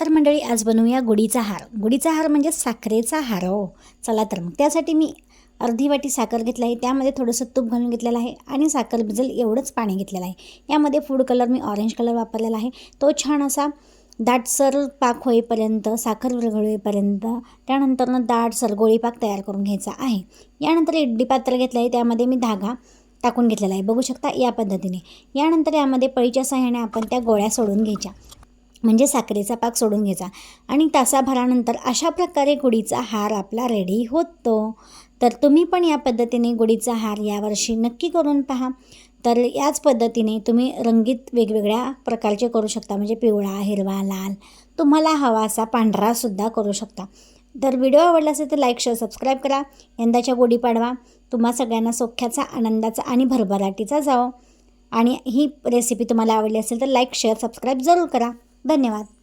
तर मंडळी आज बनवूया गुढीचा हार. गुढीचा हार म्हणजे साखरेचा हार हो. चला तर मग. त्यासाठी मी अर्धी वाटी साखर घेतली आहे. त्यामध्ये थोडंसं तूप घालून घेतलेलं आहे आणि साखर भिजल एवढंच पाणी घेतलेलं आहे. यामध्ये फूड कलर मी ऑरेंज कलर वापरलेला आहे. तो छान असा दाटसर पाक होईपर्यंत साखर विरघळेपर्यंत त्यानंतरनं दाटसर गोळी पाक तयार करून घ्यायचा आहे. यानंतर इडली पात्र घेतलं आहे. त्यामध्ये मी धागा टाकून घेतलेला आहे. बघू शकता या पद्धतीने. यानंतर यामध्ये पळीच्या सहाय्याने आपण त्या गोळ्या सोडून घ्यायच्या. म्हणजे साखरेचा पाक सोडून घ्यायचा. आणि तासाभरानंतर अशा प्रकारे गुढीचा हार आपला रेडी होतो. तर तुम्ही पण या पद्धतीने गुढीचा हार यावर्षी नक्की करून पहा. तर याच पद्धतीने तुम्ही रंगीत वेगवेगळ्या प्रकारचे करू शकता. म्हणजे पिवळा हिरवा लाल तुम्हाला हवा असा पांढरासुद्धा करू शकता. तर व्हिडिओ आवडला असेल तर लाईक शेअर सबस्क्राईब करा. यंदाच्या गुढीपाडवा तुम्हा सगळ्यांना सौख्याचा आनंदाचा आणि भरभराटीचा जावो. आणि ही रेसिपी तुम्हाला आवडली असेल तर लाईक शेअर सबस्क्राईब जरूर करा. धन्यवाद.